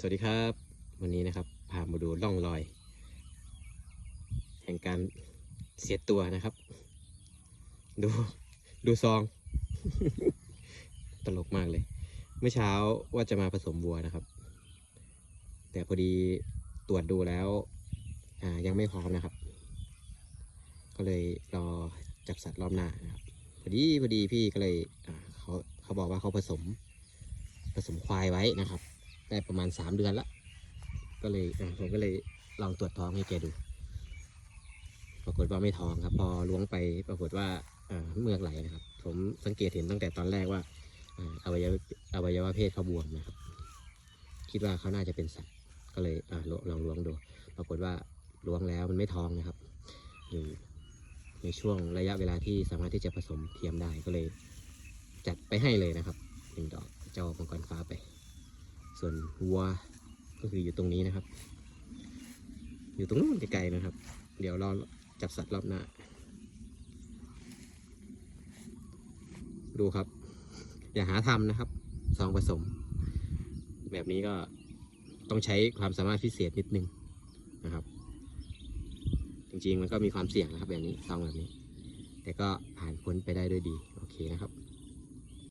สวัสดีครับ วันนี้นะครับพามาดูร่องรอย แห่งการเสียตัวนะครับ ดูดูซอง ตลกมากเลย เมื่อเช้าว่าจะมาผสมวัวนะครับ แต่พอดีตรวจดูแล้วยังไม่พร้อมนะครับ ก็เลยรอจับสัตว์รอบหน้านะครับพอดีพอดีพี่ก็เลยเขาเขาบอกว่าเขาผสม ผสมควายไว้นะครับ ได้ประมาณสามเดือนละก็เลยผมก็เลยลองตรวจท้องให้แกดู ปรากฏว่าไม่ท้องครับ พอล้วงไปปรากฏว่าอ่าเมือกไหลนะครับ ผมสังเกตเห็นตั้งแต่ตอนแรกว่าอ่าอวัยวะอวัยวะเพศเขาบวมนะครับ คิดว่าเขาน่าจะเป็นสัตว์ก็เลยอ่าลอลองล้วงดู ปรากฏว่าล้วงแล้วมันไม่ท้องนะครับ อยู่ในช่วงระยะเวลาที่สามารถที่จะผสมเทียมได้ก็เลย จัดไปให้เลยนะครับหนึ่งดอกเจ้ามังกรฟ้าไป ส่วนวัวก็คืออยู่ตรงนี้นะครับ อยู่ตรงนู้นไกลๆนะครับ เดี๋ยวเรอจับสัตว์รอบหน้า ดูครับ อย่าหาทำนะครับซองผสม แบบนี้ก็ต้องใช้ความสามารถพิเศษนิดนึงนะครับ จริงๆมันก็มีความเสี่ยงนะครับ แบบนี้ซองแบบนี้ แต่ก็ผ่านพ้นไปได้ด้วยดี โอเคนะครับ